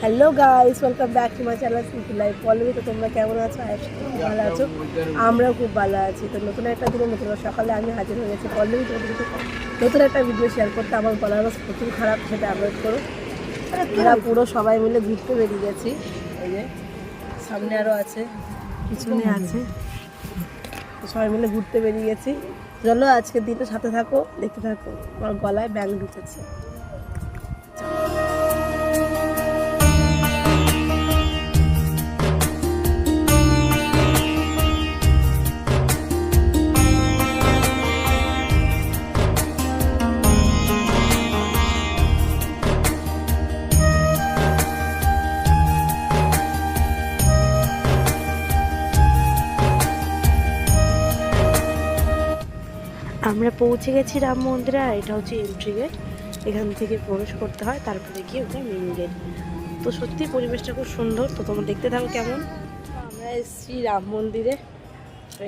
Hello guys welcome back to my channel simple life Pallavi তো তোমরা কেমন আছো? ভালো আছো। আমরাও খুব ভালো আছি। তো নতুন একটা দিনে, নতুন সকালে আমি হাজির হয়ে গেছি পল্লবী নতুন একটা ভিডিও শেয়ার করতে আমার আওয়াজ প্রচুর খারাপ, সেটা আপলোড করো। আমরা পুরো সবাই মিলে ঘুরতে বেরিয়ে গেছি। সামনে আরও আছে। পিছনে আছে। সবাই মিলে ঘুরতে বেরিয়ে গেছি। চলো আজকের দিনটা সাথে থাকো দেখতে থাকো। আমার গলায় ব্যাং ঢুকেছে। আমরা পৌঁছে গেছি রাম মন্দিরে, আর এটা হচ্ছে এন্ট্রি গেট এখান থেকে প্রবেশ করতে হয়, তারপরে গিয়ে ওটা মেন গেট তো সত্যি পরিবেশটা খুব সুন্দর। তো তোমরা দেখতে থাকো কেমন। আমরা এসেছি রাম মন্দিরে।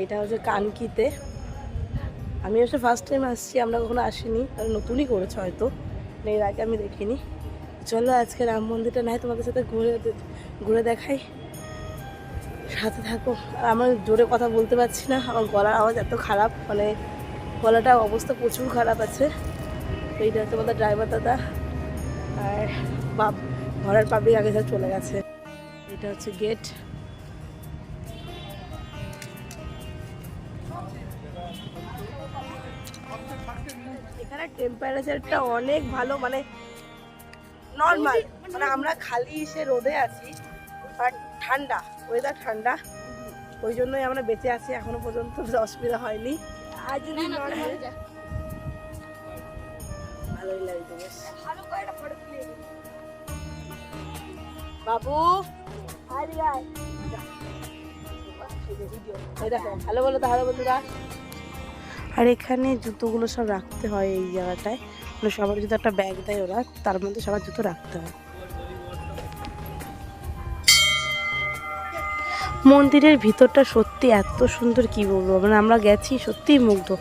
এটা হচ্ছে কানকিতে। আমি হচ্ছে ফার্স্ট টাইম আসছি, আমরা কখনো আসিনি। কারণ নতুনই করেছে হয়তো মানে এর আগে আমি দেখিনি। চলো আজকে রাম মন্দিরটা নাই তোমাদের সাথে ঘুরে ঘুরে দেখাই। সাথে থাকো। আর আমার জোরে কথা বলতে পারছি না, আমার গলার আওয়াজ এত খারাপ মানে গলাটা অবস্থা প্রচুর খারাপ আছে। এইটা হচ্ছে আমাদের ড্রাইভার দাদা। আর বাপ, ঘরের পাবলিক আগে সব চলে গেছে। এটা হচ্ছে গেট এখানে টেম্পারেচারটা অনেক ভালো মানে নর্মাল মানে আমরা খালি সে রোদে আছি আর ঠান্ডা ওয়েদার ঠান্ডা। ওই জন্যই আমরা বেঁচে আছি, এখনও পর্যন্ত অসুবিধা হয়নি। আর যদি নর্মাল ভালোই লাগছে বেশ। বাবু। ভালো বলো তাহলে বন্ধুরা। আর এখানে জুতোগুলো সব রাখতে হয় এই জায়গাটায়। মানে সবার যদি একটা ব্যাগ দেয় ওরা তার মধ্যে সবার জুতো রাখতে হয়। মন্দিরের ভিতরটা সত্যি এত সুন্দর, কি বলব? মানে আমরা গেছি সত্যিই মুগ্ধ।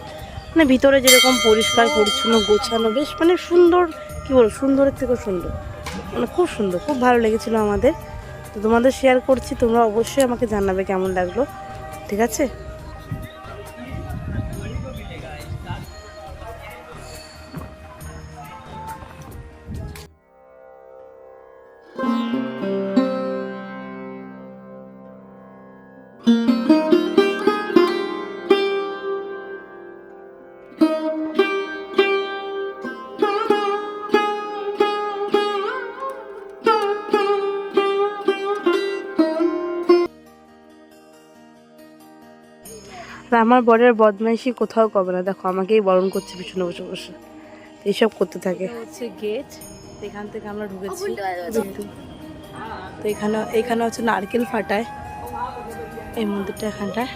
মানে ভিতরে যেরকম পরিষ্কার, পরিচ্ছন্ন, গোছানো, বেশ মানে সুন্দর, কি বলব? সুন্দরের থেকে সুন্দর। মানে খুব সুন্দর, খুব ভালো লেগেছিল আমাদের। তো তোমাদের শেয়ার করছি, তোমরা অবশ্যই আমাকে জানাবে কেমন লাগল। ঠিক আছে? আর আমার বরের বদমাইশি কোথাও কবে না। দেখো আমাকেই বরণ করছে পিছনে বসে বসে। এইসব করতে থাকে। হচ্ছে গেট এখান থেকে আমরা ঢুকেছি। তো এখানে এখানে হচ্ছে নারকেল ফাটায়। এই মন্দিরটা এখানটায়।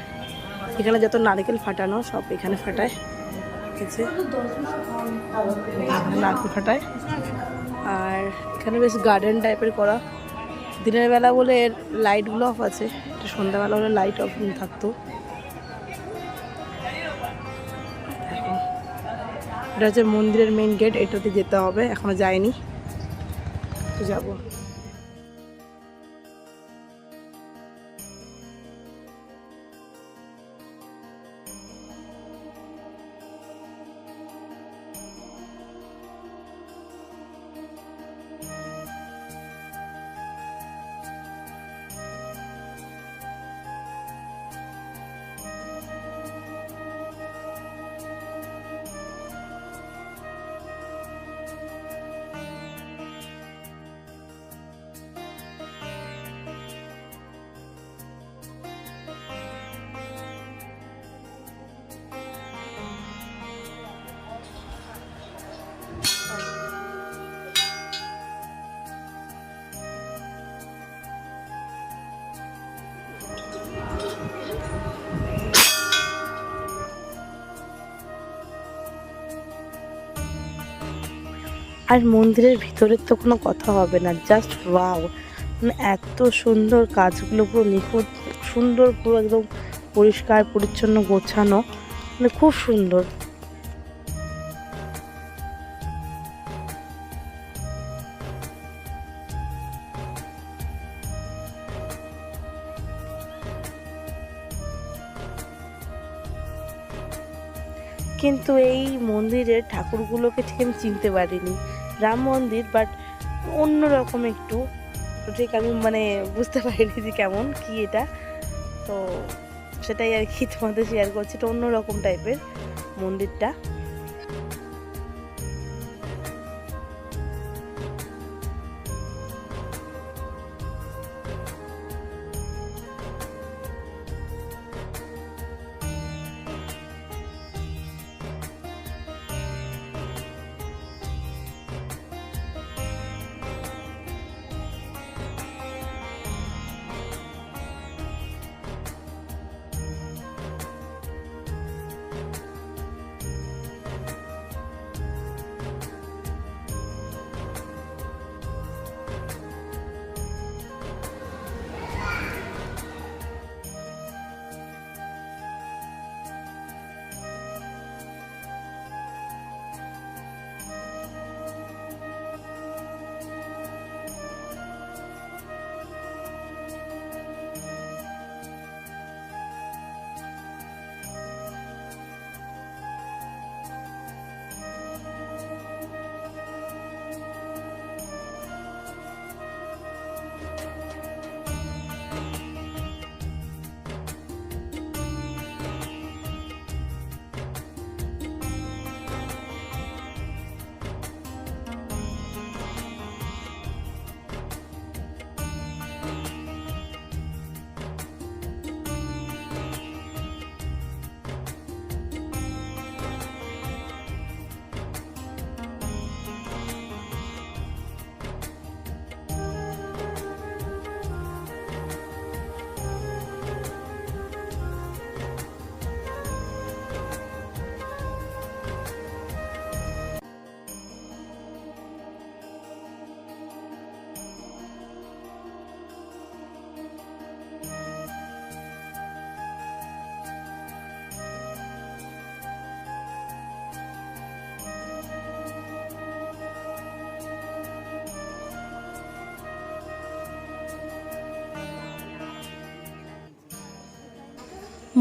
এখানে যত নারকেল ফাটানো সব এখানে ফাটায়। গেছে নারকেল ফাটায়। আর এখানে বেশ গার্ডেন টাইপের করা। দিনের বেলা বলে এর লাইটগুলো অফ আছে। এটা সন্ধ্যাবেলা হলে লাইট অফ থাকতো। এটা হচ্ছে মন্দিরের মেইন গেট এটাতে যেতে হবে। এখনও যায়নি তো যাব। আর মন্দিরের ভিতরের তো কোনো কথা হবে না জাস্ট ওয়াও মানে এত সুন্দর কাজগুলো পুরো নিখুঁত সুন্দর পুরো একদম পরিষ্কার, পরিচ্ছন্ন, গোছানো মানে খুব সুন্দর। কিন্তু এই মন্দিরের ঠাকুরগুলোকে ঠিক আমি চিনতে পারিনি। রাম মন্দির বাট অন্যরকম একটু। ঠিক আমি মানে বুঝতে পারিনি যে কেমন, কি এটা। তো সেটাই আর কি তোমাদের শেয়ার করছি, এটা অন্যরকম টাইপের মন্দিরটা।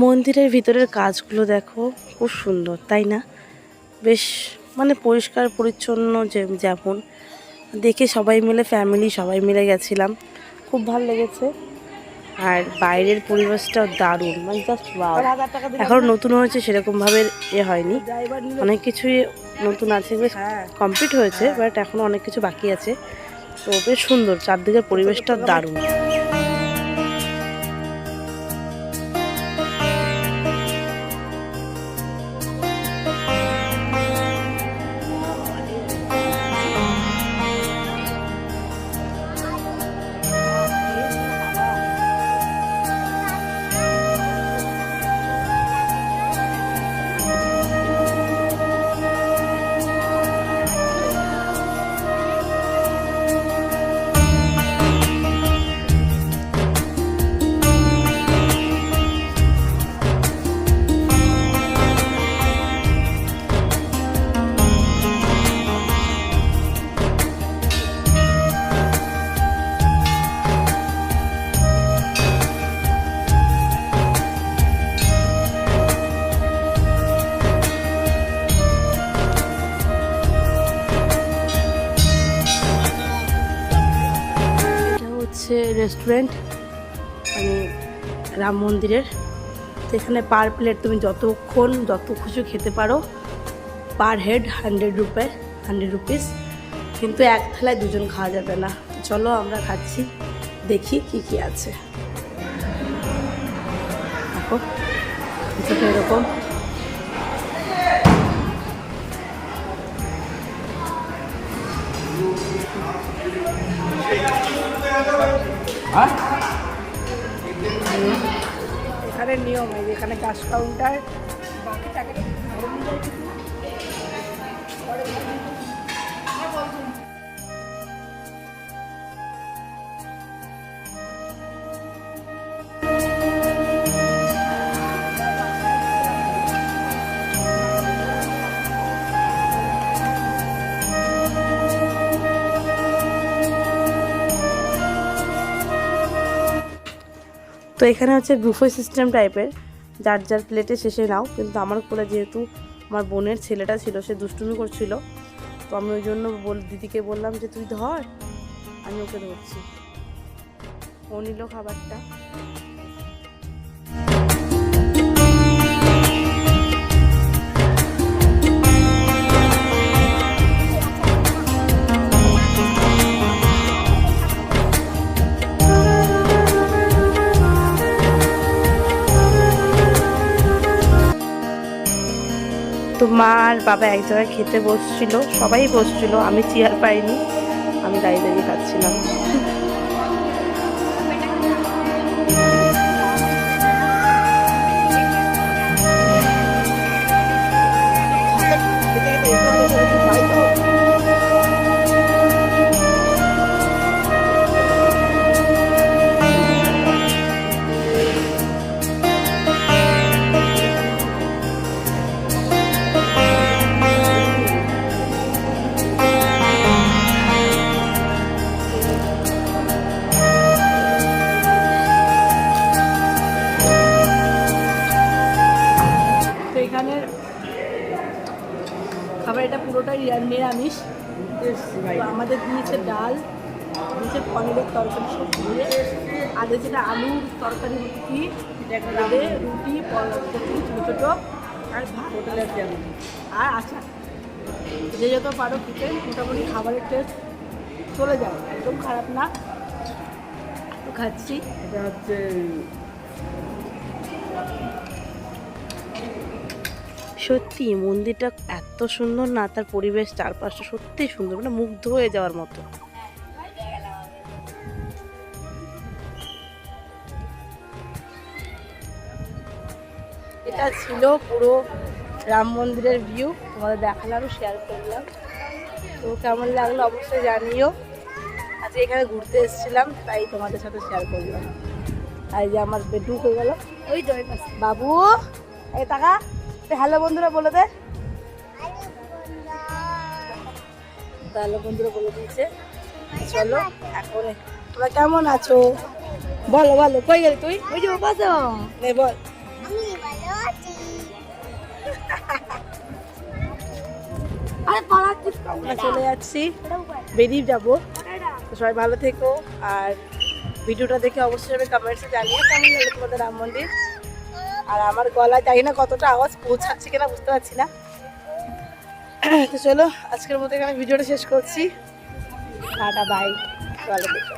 মন্দিরের ভিতরের কাজগুলো দেখো খুব সুন্দর তাই না? বেশ মানে পরিষ্কার পরিচ্ছন্ন যে যেমন। দেখে সবাই মিলে ফ্যামিলি সবাই মিলে গেছিলাম। খুব ভালো লেগেছে। আর বাইরের পরিবেশটাও দারুণ মানে জাস্ট এখনও নতুন হয়েছে সেরকমভাবে এ হয়নি। অনেক কিছুই নতুন আছে বেশ কমপ্লিট হয়েছে বাট এখনও অনেক কিছু বাকি আছে। তো বেশ সুন্দর চারদিকের পরিবেশটা দারুণ। রেস্টুরেন্ট মানে রাম মন্দিরের। তো এখানে পার প্লেট তুমি যতক্ষণ, যত খুশি খেতে পারো per head hundred rupee hundred rupees কিন্তু এক থালায় দুজন খাওয়া যাবে না। চলো আমরা খাচ্ছি, দেখি কি কি আছে। দেখো এরকম। এখানে নিয়ম এই যেখানে ক্যাশ কাউন্টার বাকি টাকাটা তো এখানে হচ্ছে বুফে সিস্টেম টাইপের, যার যার প্লেটে শেষে নাও। কিন্তু আমার কোলে যেহেতু আমার বোনের ছেলেটা ছিল, সে দুষ্টুমি করছিল। তো আমি ওই জন্য বল, দিদিকে বললাম যে, তুই ধর, আমি ওকে ধরছি। ও নিল খাবারটা। মা আর বাবা এক জায়গায় খেতে বসছিল, সবাই বসছিল, আমি চেয়ার পাইনি, আমি দাঁড়িয়ে দাঁড়িয়ে খাচ্ছিলাম। খাবার এটা পুরোটাই নিরা- নিরামিষ। আমাদের দিয়েছে ডাল দিয়েছে পনিরের তরকারি সব দিয়ে। দিয়েছে একটা আলুর তরকারি রুটি ডালে রুটি ছোটো ছোটো আর ভাত। আর আচার। যে যত পারো খেতে মোটামুটি খাবারের টেস্ট চলে যায় একদম খারাপ না। তো খাচ্ছি। এটা হচ্ছে সত্যি মন্দিরটা এত সুন্দর না তার পরিবেশ চারপাশটা সত্যি সুন্দর মানে মুগ্ধ হয়ে যাওয়ার মতো। এটা ছিল পুরো রাম মন্দিরের ভিউ তোমাদের দেখালাম শেয়ার করলাম। তো কেমন লাগল অবশ্যই জানিও। আজকে এখানে ঘুরতে এসেছিলাম তাই তোমাদের সাথে শেয়ার করলাম। আর যে আমার বেডরুম হয়ে গেল। ওই তো বাবু এই টাকা হ্যালো বন্ধুরা বলে দে। হ্যালো বন্ধুরা বলে দিয়েছে। চলো এখন তোমরা কেমন আছো? বলো বলো কই গেলি তুই? ওই যে বসো নে বল। আমরা চলে যাচ্ছি। বেরিয়ে যাব। সবাই ভালো থেকো। আর ভিডিওটা দেখে অবশ্যই আমি কমেন্টসে জানিয়ে। কেমন লাগল তোমাদের রাম মন্দির? আর আমার গলায় জানি না কতটা আওয়াজ পৌঁছাচ্ছে কিনা বুঝতে পারছি না। তো চলো, আজকের মতো এখানে ভিডিওটা শেষ করছি। টাটা বাই ভালো থেকো